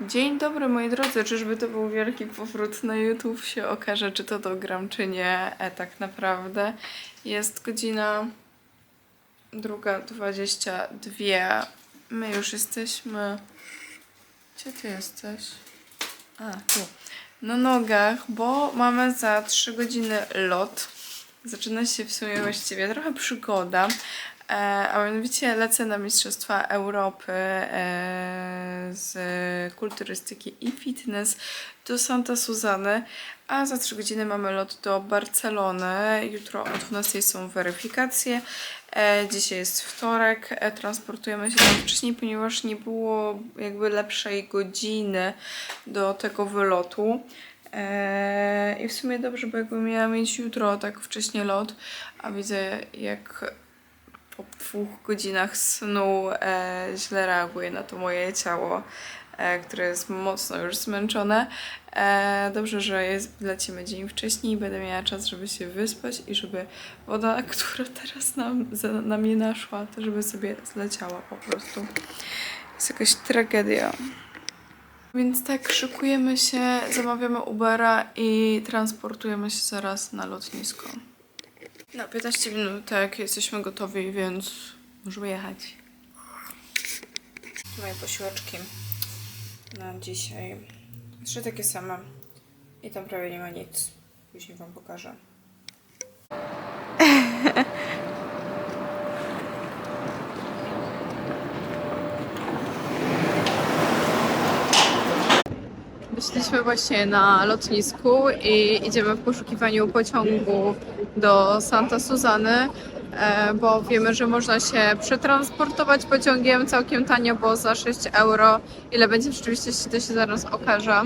Dzień dobry moi drodzy, czyżby to był wielki powrót na YouTube? Się okaże, czy to dogram, czy nie. E, tak naprawdę jest godzina druga dwadzieścia dwie. My już jesteśmy... Gdzie ty jesteś? A, tu. Na nogach, bo mamy za 3 godziny lot. Zaczyna się w sumie właściwie trochę przygoda. E, a mianowicie lecę na Mistrzostwa Europy e, z kulturystyki i fitness do Santa Suzany, a za 3 godziny mamy lot do Barcelony. Jutro o 12 są weryfikacje. E, dzisiaj jest wtorek, transportujemy się tam wcześniej, ponieważ nie było jakby lepszej godziny do tego wylotu. I w sumie dobrze, bo jakby miała mieć jutro tak wcześnie lot, a widzę jak po dwóch godzinach snu e, źle reaguje na to moje ciało, e, które jest mocno już zmęczone. E, dobrze, że jest, lecimy dzień wcześniej będę miała czas, żeby się wyspać i żeby woda, która teraz nam, za, na mnie naszła, to żeby sobie zleciała po prostu. Jest jakaś tragedia. Więc tak, szykujemy się, zamawiamy Ubera i transportujemy się zaraz na lotnisko. Na 15 minutek jesteśmy gotowi, więc możemy jechać. Moje posiłeczki na dzisiaj. Trzy takie same. I tam prawie nie ma nic. Później wam pokażę. Wyszliśmy właśnie na lotnisku i idziemy w poszukiwaniu pociągu do Santa Suzany, e, bo wiemy, że można się przetransportować pociągiem całkiem tanio, bo za 6 euro. Ile będzie rzeczywiście, to się zaraz okaże.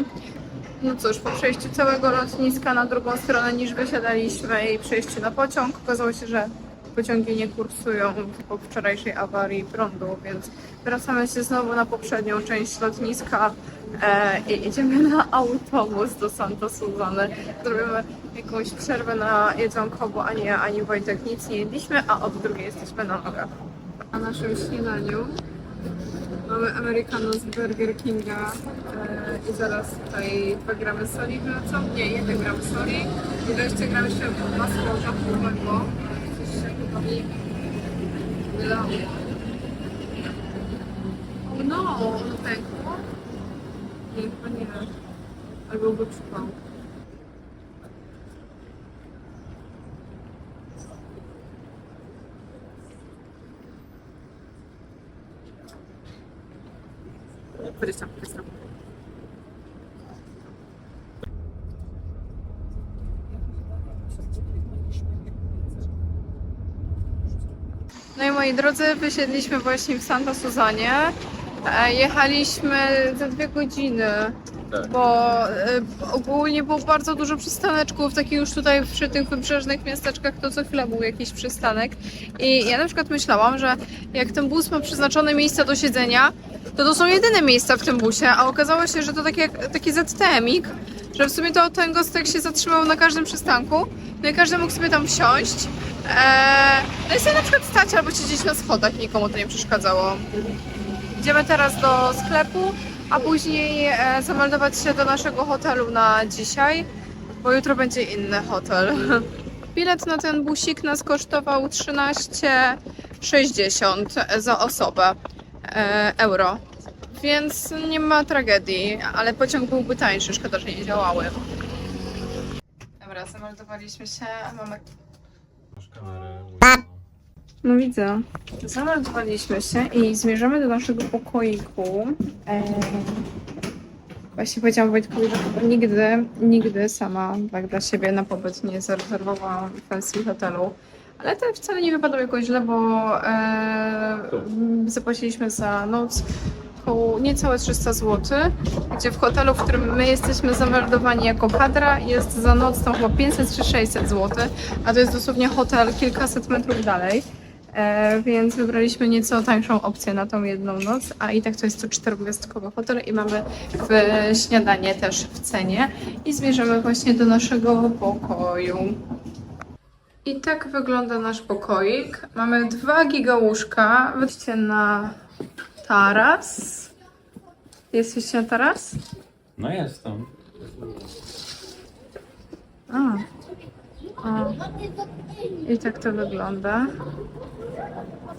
No cóż, po przejściu całego lotniska na drugą stronę niż wysiadaliśmy i przejściu na pociąg, okazało się, że pociągi nie kursują po wczorajszej awarii prądu, więc wracamy się znowu na poprzednią część lotniska e, i idziemy na autobus do Santa Suzany. Zrobimy jakąś przerwę na jedzonko, bo ani ja, ani Wojtek nic nie jedliśmy, a od drugiej jesteśmy na nogach. Na naszym śniadaniu mamy americano z Burger Kinga e, i zaraz tutaj 2 gramy soli wlecą, nie, 1 gram soli i 20 gram jeszcze masła orzechowego. No, ono teklo. Lipanje. Ali bo bo čupal. Prisa, prisa. No i moi drodzy, wysiedliśmy właśnie w Santa Suzanie. E, Jechaliśmy za dwie godziny, bo e, ogólnie było bardzo dużo przystaneczków, takich już tutaj przy tych wybrzeżnych miasteczkach to co chwilę był jakiś przystanek. I ja na przykład myślałam, że jak ten bus ma przeznaczone miejsca do siedzenia, to to są jedyne miejsca w tym busie, a okazało się, że to taki, jak- taki ZTM-ik, że w sumie to ten gostek się zatrzymał na każdym przystanku, no i każdy mógł sobie tam wsiąść. Eee, no i sobie na przykład stać albo siedzieć na schodach, nikomu to nie przeszkadzało. Idziemy teraz do sklepu, a później e, zameldować się do naszego hotelu na dzisiaj, bo jutro będzie inny hotel. Bilet na ten busik nas kosztował 13,60 za osobę e, euro. Więc nie ma tragedii, ale pociąg byłby tańszy, szkoda, że nie działały. Dobra, zameldowaliśmy się, mamy. No widzę. Zameldowaliśmy się i zmierzamy do naszego pokoiku. Eee, właśnie powiedziałam Wojtkowi, że nigdy, nigdy sama tak dla siebie na pobyt nie zarezerwowałam fancy hotelu. Ale to wcale nie wypadło jakoś źle, bo zapłaciliśmy za noc około niecałe 300 zł, gdzie w hotelu, w którym my jesteśmy zameldowani jako kadra, jest za noc tam chyba 500 czy 600 zł, a to jest dosłownie hotel kilkaset metrów dalej. E, więc wybraliśmy nieco tańszą opcję na tą jedną noc, a i tak to jest to czterogwiazdkowy hotel i mamy w śniadanie też w cenie i zmierzamy właśnie do naszego pokoju. I tak wygląda nasz pokoik. Mamy dwa giga łóżka, wyjście na taras. Jesteście na taras? No jestem. A. O. I tak to wygląda.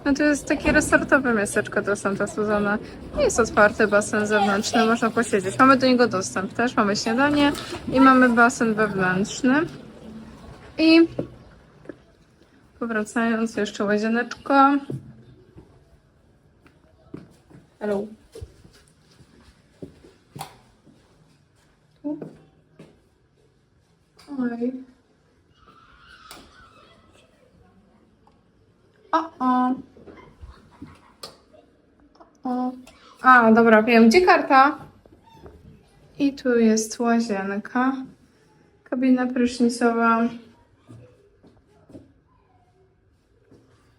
No to jest takie resortowe miasteczko do Santa Susana. Jest otwarty basen zewnętrzny, można posiedzieć. Mamy do niego dostęp też, mamy śniadanie i mamy basen wewnętrzny. I powracając jeszcze łazieneczko. Hello. Oj. O, o. O. A, dobra, wiem. Gdzie karta? I tu jest łazienka. Kabina prysznicowa.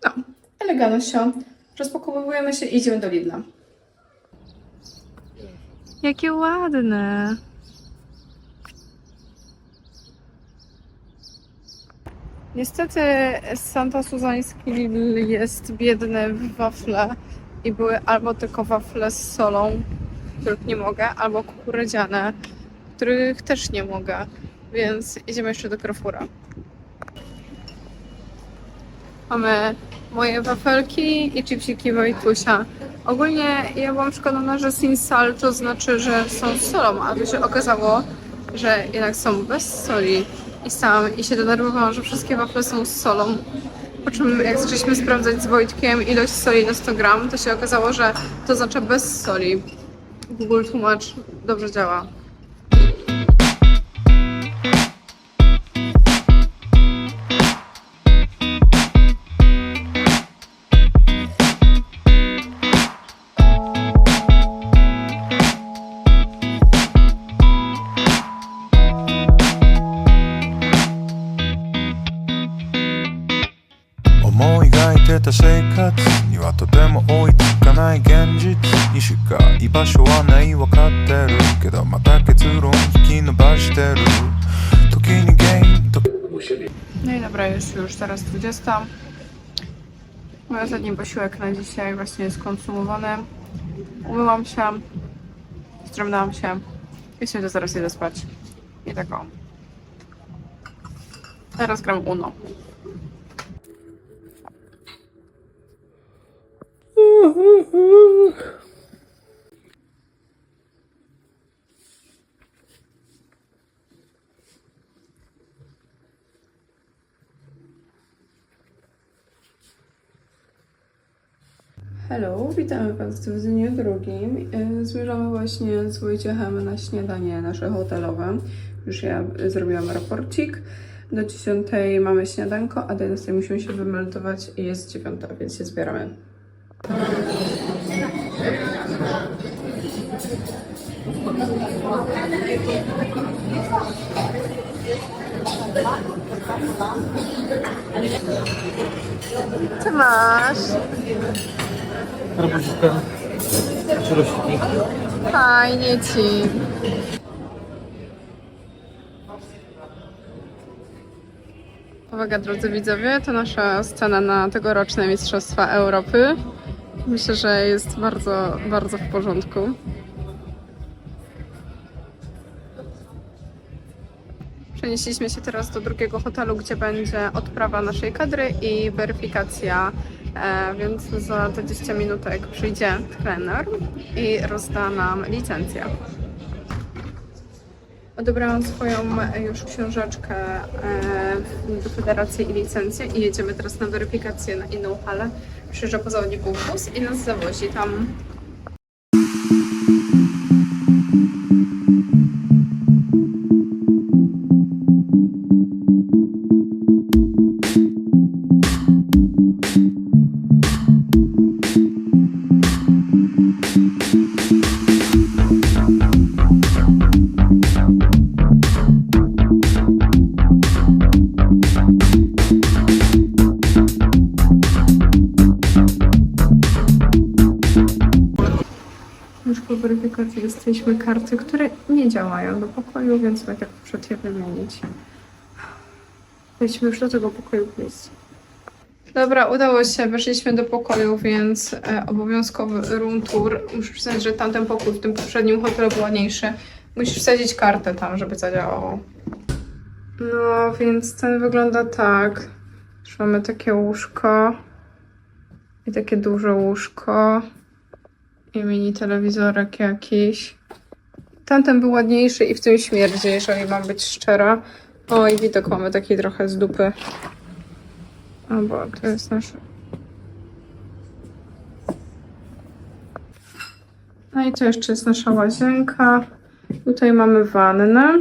No, elegancko. Rozpakowujemy się i idziemy do Lidla. Jakie ładne. Niestety Santa Suzański jest biedny w wafle i były albo tylko wafle z solą, których nie mogę, albo kukurydziane, których też nie mogę, więc idziemy jeszcze do Carrefoura. Mamy moje wafelki i chipsiki Wojtusia. Ogólnie ja byłam przekonana, że sin sal to znaczy, że są z solą, a tu się okazało, że jednak są bez soli i sam i się denerwowałam, że wszystkie wafle są z solą. Po czym jak zaczęliśmy sprawdzać z Wojtkiem ilość soli na 100 gram, to się okazało, że to znaczy bez soli. Google tłumacz dobrze działa.「た生活にはとても追いつかない現実にしか居場所はないわかってるけどまた結論引き伸ばしてる時に原因時 No i dobra, jest już teraz 20. Mój ostatni posiłek na dzisiaj właśnie jest konsumowany. Umyłam się, strądałam się i sobie to zaraz idę spać. I tak o. Teraz gram Uno. Hello, witamy Państwa w dniu drugim. E, Zmierzamy właśnie z Wojciechem na śniadanie nasze hotelowe. Już ja zrobiłam raporcik. Do 10 mamy śniadanko, a do 11 musimy się wymeldować i jest 9, więc się zbieramy. Co masz? Arbuzika. Czerosiki. Fajnie ci. Uwaga, drodzy widzowie, to nasza scena na tegoroczne Mistrzostwa Europy. Myślę, że jest bardzo, bardzo w porządku. Przenieśliśmy się teraz do drugiego hotelu, gdzie będzie odprawa naszej kadry i weryfikacja, e, więc za 20 minutek przyjdzie trener i rozda nam licencję. Odebrałam swoją już książeczkę e, do federacji i licencję i jedziemy teraz na weryfikację na inną halę. Przyjeżdża po bus i nas zawozi tam. Dostaliśmy karty, które nie działają do pokoju, więc będę przed je wymienić. Wejdźmy już do tego pokoju, please. Dobra, udało się, weszliśmy do pokoju, więc e, obowiązkowy room tour. Muszę przyznać, że tamten pokój w tym poprzednim hotelu był ładniejszy. Musisz wsadzić kartę tam, żeby zadziałało. No, więc ten wygląda tak. Że mamy takie łóżko i takie duże łóżko i mini telewizorek jakiś. Tamten był ładniejszy i w tym śmierdzi, jeżeli mam być szczera. O, i widok mamy taki trochę z dupy. O, bo to jest nasz. No i to jeszcze jest nasza łazienka. Tutaj mamy wannę.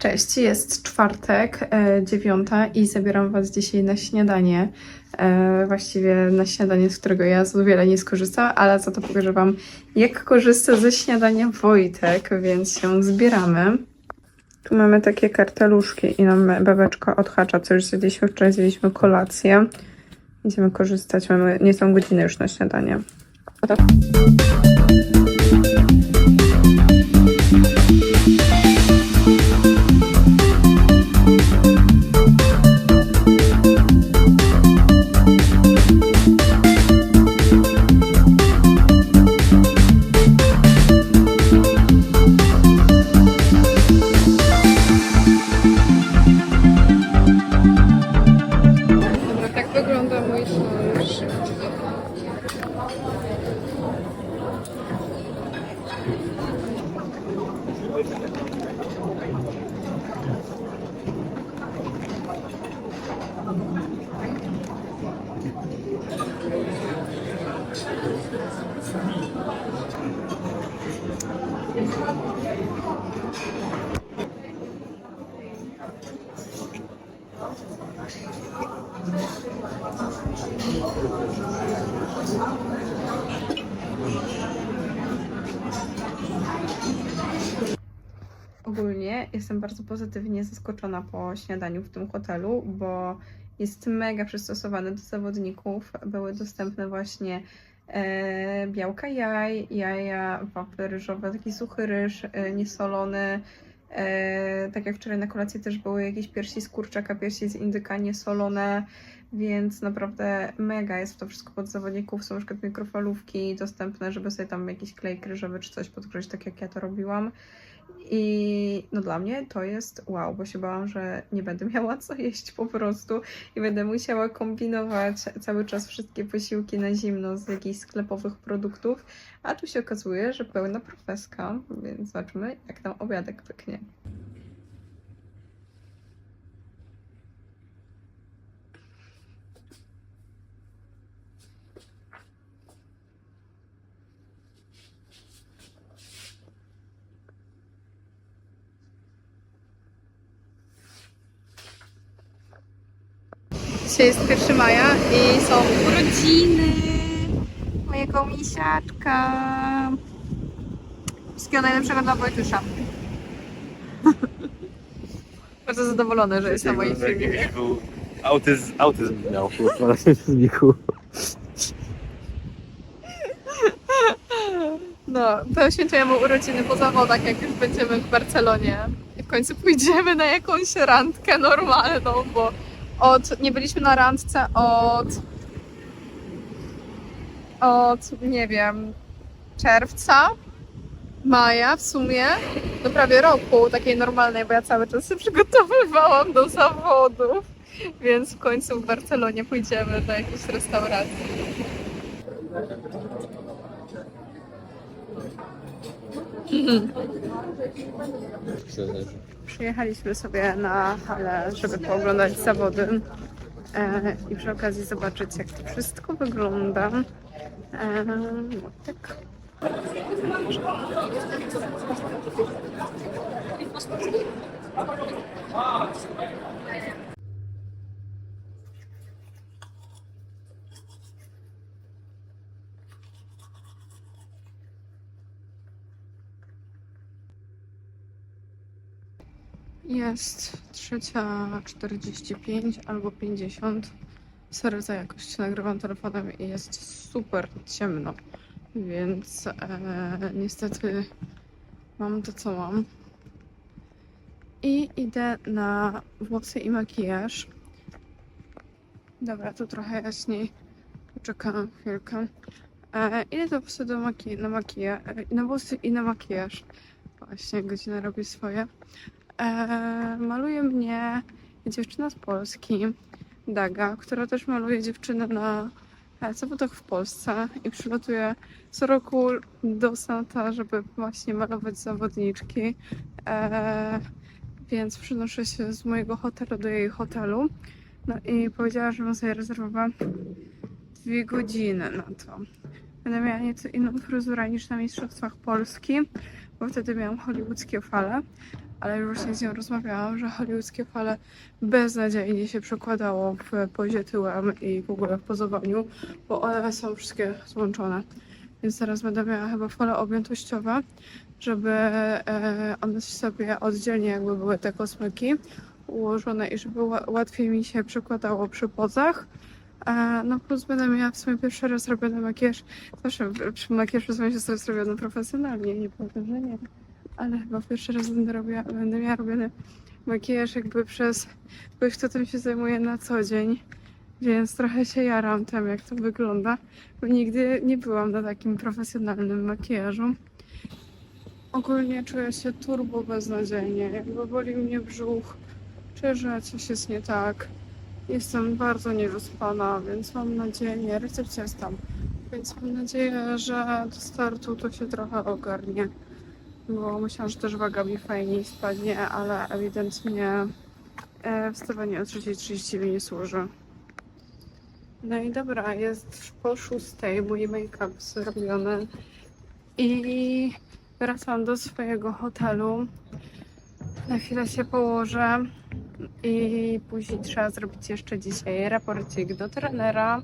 Cześć, jest czwartek, e, dziewiąta i zabieram Was dzisiaj na śniadanie. E, właściwie na śniadanie, z którego ja za wiele nie skorzystałam, ale za to pokażę Wam, jak korzysta ze śniadania Wojtek, więc się zbieramy. Tu mamy takie karteluszki i nam babeczka odhacza, co już zjedliśmy. Wczoraj zjedliśmy kolację. Idziemy korzystać, mamy niecałą godzinę już na śniadanie. Ogólnie jestem bardzo pozytywnie zaskoczona po śniadaniu w tym hotelu, bo jest mega przystosowany do zawodników. Były dostępne właśnie e, białka jaj, jaja, wafle ryżowe, taki suchy ryż, e, niesolony. E, tak jak wczoraj na kolacji też były jakieś piersi z kurczaka, piersi z indyka niesolone, więc naprawdę mega jest to wszystko pod zawodników. Są na przykład mikrofalówki dostępne, żeby sobie tam jakiś klej ryżowy czy coś podgrzeć, tak jak ja to robiłam. I no dla mnie to jest wow, bo się bałam, że nie będę miała co jeść po prostu i będę musiała kombinować cały czas wszystkie posiłki na zimno z jakichś sklepowych produktów, a tu się okazuje, że pełna profeska, więc zobaczmy jak tam obiadek pyknie. Dzisiaj jest 1 maja i są urodziny mojego misiaczka. Wszystkiego najlepszego dla Wojtusza. Bardzo zadowolony, że jest na moim filmie. Autyzm, autyzm miał kurwa na filmiku. No, to świętujemy urodziny po zawodach, jak już będziemy w Barcelonie. I w końcu pójdziemy na jakąś randkę normalną, bo od, nie byliśmy na randce od, od, nie wiem, czerwca, maja w sumie, do prawie roku, takiej normalnej, bo ja cały czas się przygotowywałam do zawodów, więc w końcu w Barcelonie pójdziemy do jakiejś restauracji. Przyjechaliśmy sobie na halę, żeby pooglądać zawody e, i przy okazji zobaczyć, jak to wszystko wygląda. E, no tak. Jest trzecia 45 albo 50. Sorry za jakość, nagrywam telefonem i jest super ciemno, więc e, niestety mam to co mam. I idę na włosy i makijaż. Dobra, tu trochę jaśniej. Poczekam chwilkę. E, idę do włosy do maki na makijaż, na włosy i na makijaż. Właśnie, godzina robi swoje. Maluje mnie dziewczyna z Polski, Daga, która też maluje dziewczynę na e, zawodach w Polsce i przylatuje co roku do Santa, żeby właśnie malować zawodniczki. Więc przynoszę się z mojego hotelu do jej hotelu. No i powiedziała, że bym sobie rezerwowała dwie godziny na to. Będę miała nieco inną fryzurę niż na Mistrzostwach Polski, bo wtedy miałam hollywoodzkie fale, ale już właśnie z nią rozmawiałam, że hollywoodzkie fale beznadziejnie się przekładało w pozie tyłem i w ogóle w pozowaniu, bo one są wszystkie złączone. Więc teraz będę miała chyba fale objętościowe, żeby e, one sobie oddzielnie jakby były te kosmyki ułożone i żeby ła- łatwiej mi się przekładało przy pozach. E, no plus będę miała w sumie pierwszy raz robiony makijaż. Zawsze przy makijażu w się jest robiony profesjonalnie, nie powiem, że nie. Ale chyba pierwszy raz będę, robiła, będę miała robiony makijaż jakby przez kogoś, kto tym się zajmuje na co dzień. Więc trochę się jaram tym, jak to wygląda. Bo nigdy nie byłam na takim profesjonalnym makijażu. Ogólnie czuję się turbo beznadziejnie. Jakby boli mnie brzuch. Czuję, że coś jest nie tak. Jestem bardzo niewyspana, więc mam nadzieję, nie, recepcja jest tam, więc mam nadzieję, że do startu to się trochę ogarnie, bo myślałam, że też waga mi fajniej spadnie, ale ewidentnie e, wstawanie o 3.30 mi nie służy. No i dobra, jest po szóstej, mój make-up zrobiony i wracam do swojego hotelu. Na chwilę się położę. I później trzeba zrobić jeszcze dzisiaj raporcik do trenera,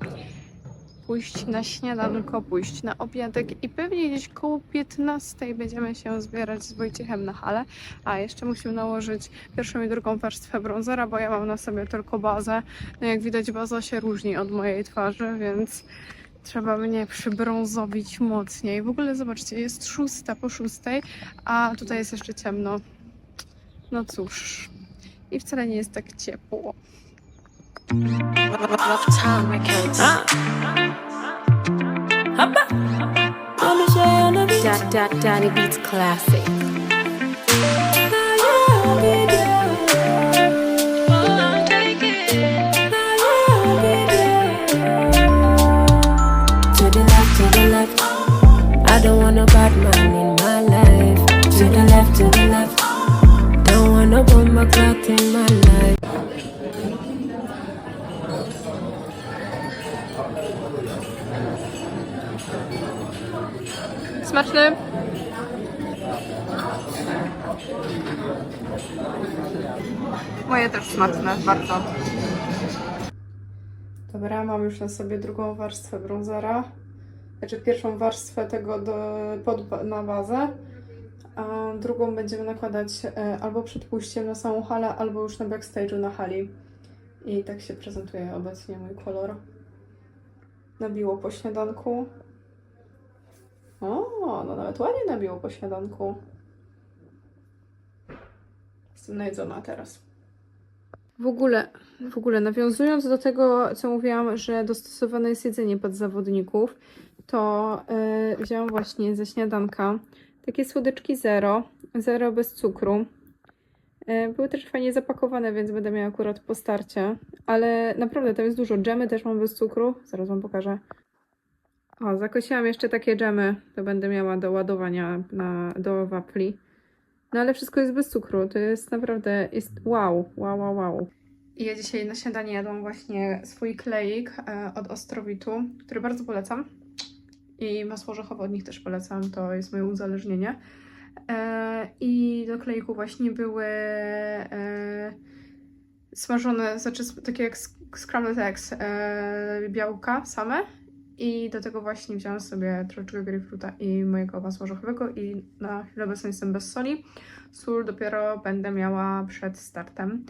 pójść na śniadanko, pójść na obiadek i pewnie gdzieś koło 15 będziemy się zbierać z Wojciechem na halę. A jeszcze musimy nałożyć pierwszą i drugą warstwę brązera, bo ja mam na sobie tylko bazę. No jak widać baza się różni od mojej twarzy, więc trzeba mnie przybrązowić mocniej. W ogóle zobaczcie, jest szósta po szóstej, a tutaj jest jeszcze ciemno. No cóż, i wcale nie jest tak ciepło. Rough da, Danny Beats Classic. To the left, to the left. I don't want a bad man in my life. To the left, to the left. Don't want no bomber clock in my life. Smaczny! Moje też smaczne, bardzo. Dobra, mam już na sobie drugą warstwę brązera. Znaczy pierwszą warstwę tego do, pod, na bazę, a drugą będziemy nakładać e, albo przed pójściem na samą halę, albo już na backstage'u na hali. I tak się prezentuje obecnie mój kolor. Nabiło po śniadanku. O, no nawet ładnie nabiło po śniadanku. Jestem najedzona teraz. W ogóle, w ogóle nawiązując do tego, co mówiłam, że dostosowane jest jedzenie pod zawodników, to yy, wzięłam właśnie ze śniadanka takie słodyczki zero, zero bez cukru. Yy, były też fajnie zapakowane, więc będę miała akurat po starcie. Ale naprawdę tam jest dużo. Dżemy też mam bez cukru. Zaraz wam pokażę. O, zakosiłam jeszcze takie dżemy, to będę miała do ładowania na, do wafli. No ale wszystko jest bez cukru, to jest naprawdę, jest wow, wow, wow, wow. Ja dzisiaj na śniadanie jadłam właśnie swój kleik e, od Ostrowitu, który bardzo polecam. I masło orzechowe od nich też polecam, to jest moje uzależnienie. E, I do kleiku właśnie były e, smażone, znaczy takie jak scrambled eggs, białka same I do tego właśnie wziąłam sobie troszeczkę grejpfruta i mojego masła orzechowego i na chwilę obecną jestem bez soli. Sól dopiero będę miała przed startem.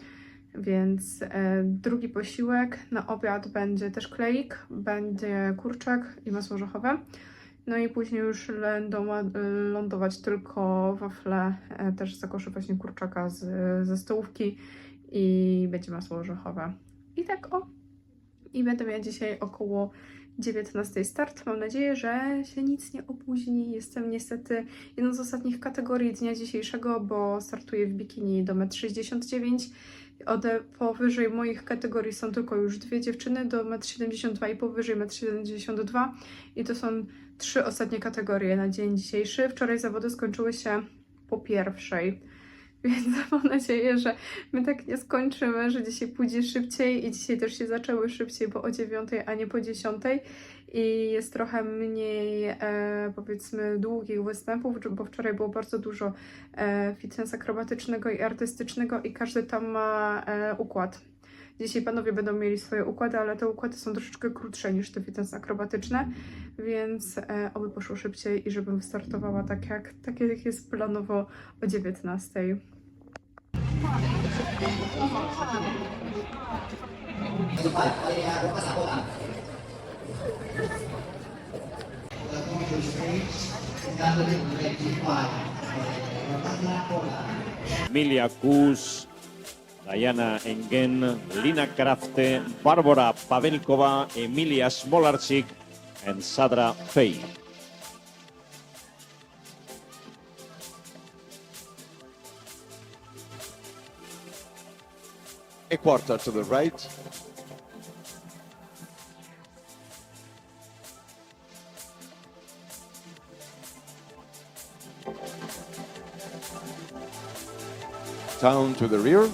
Więc e, drugi posiłek na obiad będzie też kleik, będzie kurczak i masło orzechowe. No i później już będą lądować tylko wafle, e, też z zakoszy właśnie kurczaka z, ze stołówki i będzie masło orzechowe. I tak o. I będę miała dzisiaj około 19 start. Mam nadzieję, że się nic nie opóźni. Jestem niestety jedną z ostatnich kategorii dnia dzisiejszego, bo startuję w bikini do 1,69 m. Ode powyżej moich kategorii są tylko już dwie dziewczyny do 1,72 m i powyżej 1,72 m. I to są trzy ostatnie kategorie na dzień dzisiejszy. Wczoraj zawody skończyły się po pierwszej. Więc mam nadzieję, że my tak nie skończymy, że dzisiaj pójdzie szybciej i dzisiaj też się zaczęły szybciej, bo o 9, a nie po 10 i jest trochę mniej e, powiedzmy długich występów, bo wczoraj było bardzo dużo e, fitness akrobatycznego i artystycznego i każdy tam ma e, układ. Dzisiaj panowie będą mieli swoje układy, ale te układy są troszeczkę krótsze niż te fitness akrobatyczne, więc e, oby poszło szybciej i żebym wystartowała tak jak, tak jak jest planowo o 19. Emilia Kus, Diana Engen, Lina Krafte, Barbara Pavelkova, Emilia Smolarczyk, and Sadra Fey. a quarter to the right. Down to the rear.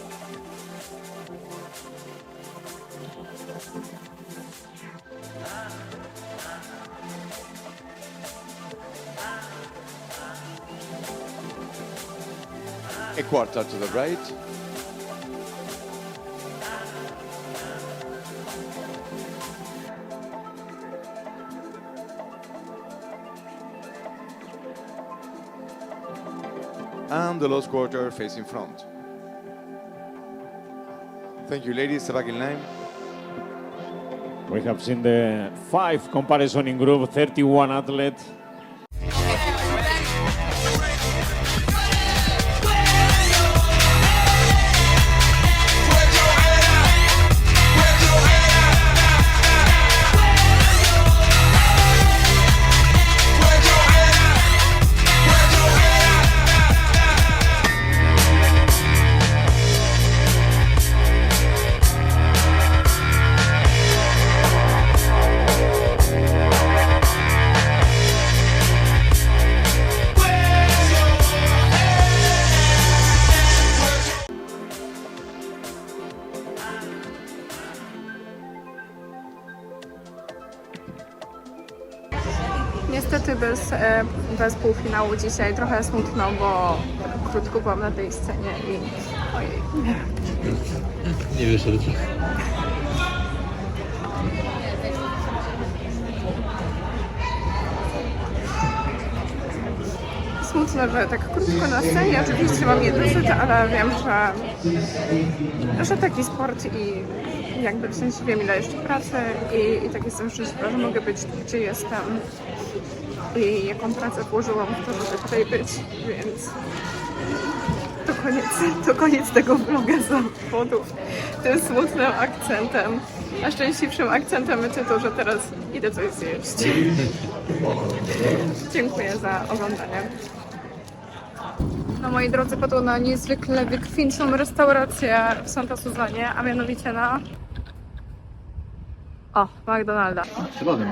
Quarter to the right. and the last quarter facing front. Thank you, ladies. Back in line. We have seen the five comparison in group, 31 athletes. Bez półfinału dzisiaj trochę smutno, bo krótko byłam na tej scenie i ojej. Nie ale Smutno, że tak krótko na scenie. Oczywiście mam niedosyt, ale wiem, że, że taki sport i jakby w sensie wiem ile jeszcze pracy i, i tak jestem szczęśliwa, że mogę być tu, gdzie jestem i jaką pracę włożyłam w to, żeby tutaj być, więc to koniec, to koniec tego vloga zawodów tym smutnym akcentem. A szczęśliwszym akcentem będzie to, że teraz idę coś zjeść. Dziękuję za oglądanie. No moi drodzy, padło na niezwykle wykwintną restaurację w Santa Suzanie, a mianowicie na... O, McDonalda. Chyba wiem.